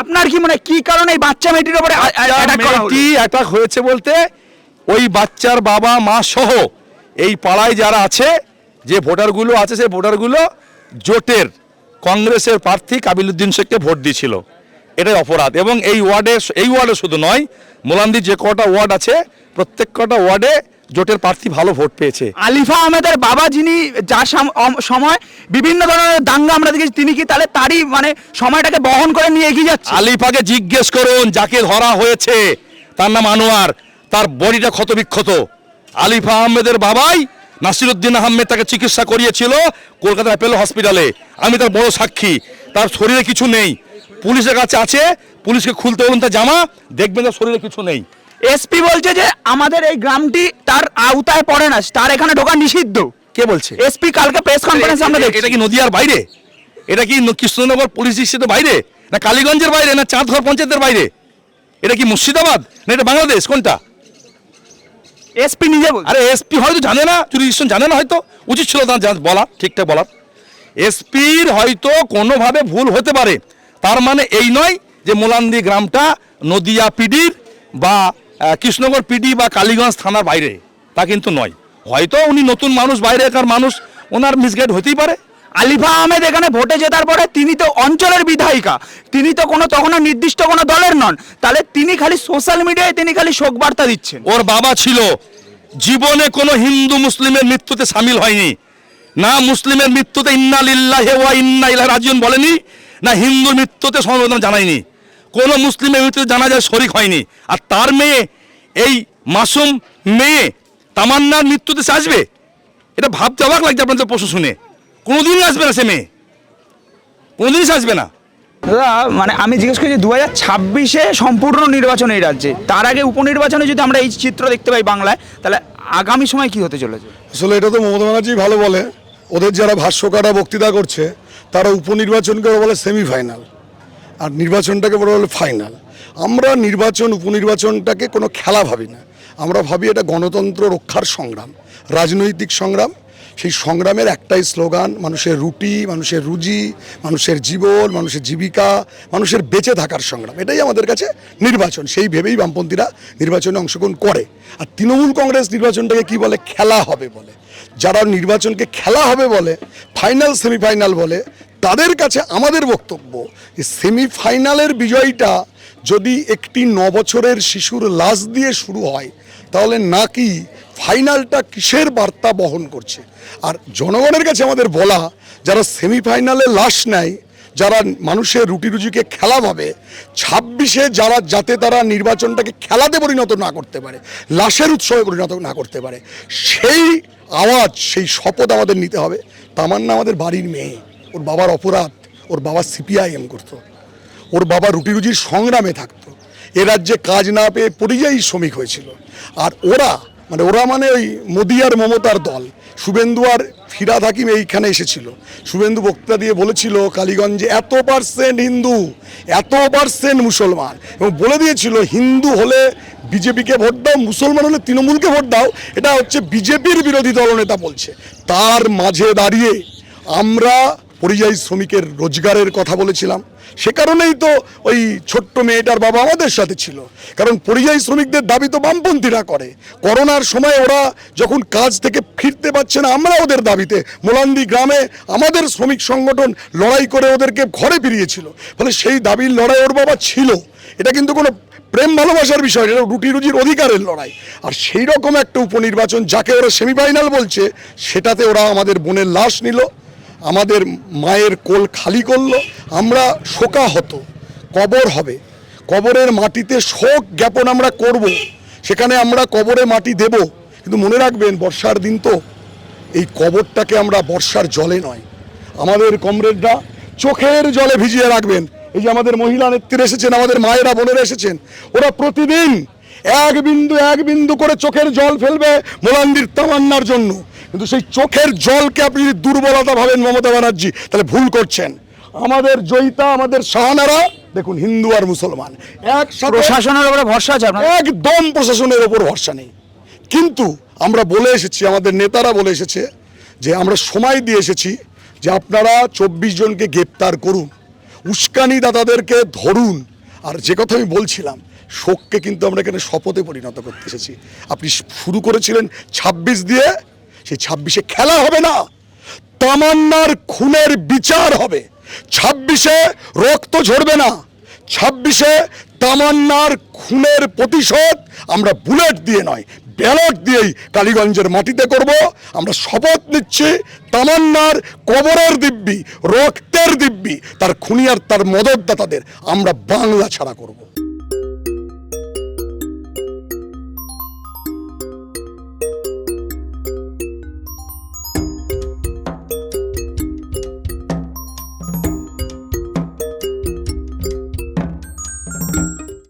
আপনার কি মনে হয় কি কারণে এই বাচ্চা মেয়েটির উপরে আ- আ- করা হলো? মেয়েটি অ্যাটাক হয়েছে বলতে ওই বাচ্চার বাবা মা সহ এই পাড়ায় যারা আছে যে ভোটারগুলো আছে সেই ভোটারগুলো জোটের কংগ্রেসের প্রার্থী কাবিলুদ্দিন শেখকে ভোট দিয়েছিল এটাই অপরাধ এবং এই ওয়ার্ডে এই ওয়ার্ডে শুধু নয় মোলান্দির যে কটা ওয়ার্ড আছে প্রত্যেক কটা ওয়ার্ডে জোটের প্রার্থী ভালো ভোট পেয়েছে। আলিফা আহমেদের বাবা যিনি যার সাম- সময় বিভিন্ন ধরনের দাঙ্গা আমরা দেখেছি তিনি কি তাহলে তারই মানে সময়টাকে বহন করে নিয়ে এগিয়ে যাচ্ছে? আলিফাকে জিজ্ঞেস করুন যাকে ধরা হয়েছে। তার নাম আনোয়ার তার বডিটা ক্ষতবিক্ষত। আলিফা আহমেদের বাবাই নাসিরুদ্দিন আহমেদ তাকে চিকিৎসা করিয়েছিল কলকাতা অ্যাপেলো হসপিটালে। আমি তার বড় সাক্ষী তার শরীরে কিছু নেই। পুলিশের কাছে আছে পুলিশকে খুলতে বলুন তার জামা দেখবেন তার শরীরে কিছু নেই। এসপি বলছে যে আমাদের এই গ্রামটি তার আওতায় পড়ে না তার এখানে ঢোকা নিষিদ্ধ। কে বলছে? এসপি কালকে প্রেস কনফারেন্সে আমরা দেখি এটা কি নদিয়ার বাইরে? এটা কি ন- কৃষ্ণনগর পুলিশ স্টেশনের বাইরে? না কালীগঞ্জের বাইরে না চাঁদঘর পঞ্চায়েতের বাইরে? এটা কি মুর্শিদাবাদ? না এটা বাংলাদেশ? কোনটা? এসপি নিজে আরে এসপি হয়তো জানে না জুরিডিকশন জানে না হয়তো। উচিত ছিল তার জান- বলা ঠিকঠাক বলার। এসপির হয়তো কোনোভাবে ভুল হতে পারে। তার মানে এই নয় যে মোলান্দি গ্রামটা নদিয়া পিডির বা কৃষ্ণনগর পিডি বা কালীগঞ্জ থানার বাইরে, তা কিন্তু নয়। হয়তো উনি নতুন মানুষ বাইরেকার মানুষ, ওনার মিসগাইড হতেই পারে। আলিফা আহমেদ এখানে ভোটে জেতার পরে তিনি তো অঞ্চলের বিধায়িকা, তিনি তো কোনো তখনও নির্দিষ্ট কোনো দলের নন, তাহলে তিনি খালি সোশ্যাল মিডিয়ায় তিনি খালি শোক বার্তা দিচ্ছেন। ওর বাবা ছিল, জীবনে কোনো হিন্দু মুসলিমের মৃত্যুতে সামিল হয়নি। না মুসলিমের মৃত্যুতে ইন্না লিল্লাহি ওয়া ইন্না ইলাইহি রাজিউন বলেনি, না হিন্দুর মৃত্যুতে সমবেদনা জানায়নি। কোনো মুসলিমের মৃত্যুতে জানাজায় শরিক হয়নি। আর তার মেয়ে এই মাসুম মেয়ে তামান্নার মৃত্যুতে সে আসবে? এটা ভাবতে অবাক লাগছে আপনাদের প্রশ্ন শুনে। কোনোদিনই আসবে না সে মেয়ে। কোনোদিনই সে আসবে না। দাদা মানে আমি জিজ্ঞেস করছি দু হাজার ছাব্বিশে সম্পূর্ণ নির্বাচন এই রাজ্যে তার আগে উপনির্বাচনে যদি আমরা এই চিত্র দেখতে পাই বাংলায় তাহলে আগামী সময় কি হতে চলেছে? আসলে এটা তো মমতা ব্যানার্জি ভালো বলে। ওদের যারা ভাষ্যকারা বক্তৃতা করছে তারা উপনির্বাচনকে বলে সেমিফাইনাল আর নির্বাচনটাকে বড় বলে ফাইনাল আমরা নির্বাচন, উপনির্বাচনটাকে কোনো খেলা ভাবি না। আমরা ভাবি এটা গণতন্ত্র রক্ষার সংগ্রাম, রাজনৈতিক সংগ্রাম। সেই সংগ্রামের একটাই স্লোগান, মানুষের রুটি, মানুষের রুজি, মানুষের জীবন, মানুষের জীবিকা, মানুষের বেঁচে থাকার সংগ্রাম। এটাই আমাদের কাছে নির্বাচন। সেই ভেবেই বামপন্থীরা নির্বাচনে অংশগ্রহণ করে। আর তৃণমূল কংগ্রেস নির্বাচনটাকে কি বলে? খেলা হবে বলে। যারা নির্বাচনকে খেলা হবে বলে ফাইনাল সেমিফাইনাল বলে তাদের কাছে আমাদের বক্তব্য সেমিফাইনালের বিজয়টা যদি একটি ন বছরের শিশুর লাশ দিয়ে শুরু হয়, তাহলে নাকি ফাইনালটা কিসের বার্তা বহন করছে? আর জনগণের কাছে আমাদের বলা, যারা সেমিফাইনালে লাশ নেয়, যারা মানুষের রুটি রুজিকে খেলা ভাবে, ছাব্বিশে যারা, যাতে তারা নির্বাচনটাকে খেলাতে পরিণত না করতে পারে, লাশের উৎসবে পরিণত না করতে পারে, সেই আওয়াজ, সেই শপথ আমাদের নিতে হবে। তামান্না আমাদের বাড়ির মেয়ে। ওর বাবার অপরাধ, ওর বাবা সিপিআইএম করতো, ওর বাবা রুটি রুজির সংগ্রামে থাকতো, এ রাজ্যে কাজ না পেয়ে পরিযায়ী শ্রমিক হয়েছিল। আর ওরা মানে ওরা মানে ওই মোদি আর মমতার দল, শুভেন্দু আর ফিরাদ হাকিম এইখানে এসেছিল। শুভেন্দু বক্তৃতা দিয়ে বলেছিল, কালীগঞ্জে এত পার্সেন্ট হিন্দু, এত পার্সেন্ট মুসলমান। এবং বলে দিয়েছিল, হিন্দু হলে বিজেপিকে ভোট দাও, মুসলমান হলে তৃণমূলকে ভোট দাও। এটা হচ্ছে বিজেপির বিরোধী দলনেতা বলছে। তার মাঝে দাঁড়িয়ে আমরা পরিযায়ী শ্রমিকের রোজগারের কথা বলেছিলাম। সে কারণেই তো ওই ছোট্ট মেয়েটার বাবা আমাদের সাথে ছিল। কারণ পরিযায়ী শ্রমিকদের দাবি তো বামপন্থীরা করে। করোনার সময় ওরা যখন কাজ থেকে ফিরতে পারছে না, আমরা ওদের দাবিতে মোলান্দি গ্রামে আমাদের শ্রমিক সংগঠন লড়াই করে ওদেরকে ঘরে ফিরিয়েছিল। ফলে সেই দাবির লড়াই ওর বাবা ছিল। এটা কিন্তু কোনো প্রেম ভালোবাসার বিষয় এটা রুটি রুজির অধিকারের লড়াই। আর সেই রকম একটা উপনির্বাচন যাকে ওরা সেমিফাইনাল বলছে, সেটাতে ওরা আমাদের বোনের লাশ নিল। আমাদের মায়ের কোল খালি করল, আমরা শোকা হতো কবর হবে। কবরের মাটিতে শোক জ্ঞাপন আমরা করব, সেখানে আমরা কবরে মাটি দেব। কিন্তু মনে রাখবেন, বর্ষার দিন তো, এই কবরটাকে আমরা বর্ষার জলে নয়। আমাদের কমরেডরা চোখের জলে ভিজিয়ে রাখবেন। এই যে আমাদের মহিলা নেত্রী এসেছেন, আমাদের মায়েরা, বোনেরা এসেছেন, ওরা প্রতিদিন এক বিন্দু এক বিন্দু করে চোখের জল ফেলবে মোলান্দির তামান্নার জন্য। কিন্তু সেই চোখের জলকে আপনি যদি দুর্বলতা ভাবেন মমতা ব্যানার্জি তাহলে ভুল করছেন। আমাদের জয়িতা আমাদের শাহানারা দেখুন হিন্দু আর মুসলমান একসাথে প্রশাসনের উপরে ভরসা আছে আপনার একদম প্রশাসনের ওপর ভরসা নেই। কিন্তু আমরা বলে এসেছি আমাদের নেতারা বলে এসেছে যে আমরা সময় দিয়ে এসেছি যে আপনারা চব্বিশ জনকে গ্রেপ্তার করুন উস্কানি উস্কানিদাতাদেরকে ধরুন। আর যে কথা আমি বলছিলাম শোককে কিন্তু আমরা এখানে শপথে পরিণত করতে এসেছি। আপনি শুরু করেছিলেন ছাব্বিশ দিয়ে সেই ছাব্বিশে খেলা হবে না, তামান্নার খুনের বিচার হবে। ছাব্বিশে রক্ত ঝরবে না, ছাব্বিশে তামান্নার খুনের প্রতিশোধ আমরা বুলেট দিয়ে নয়, ব্যালট দিয়েই কালীগঞ্জের মাটিতে করব। আমরা শপথ নিচ্ছি, তামান্নার কবরের দিব্যি, রক্তের দিব্যি, তার খুনিয়ার তার মদতদাতাদের আমরা বাংলা ছাড়া করব।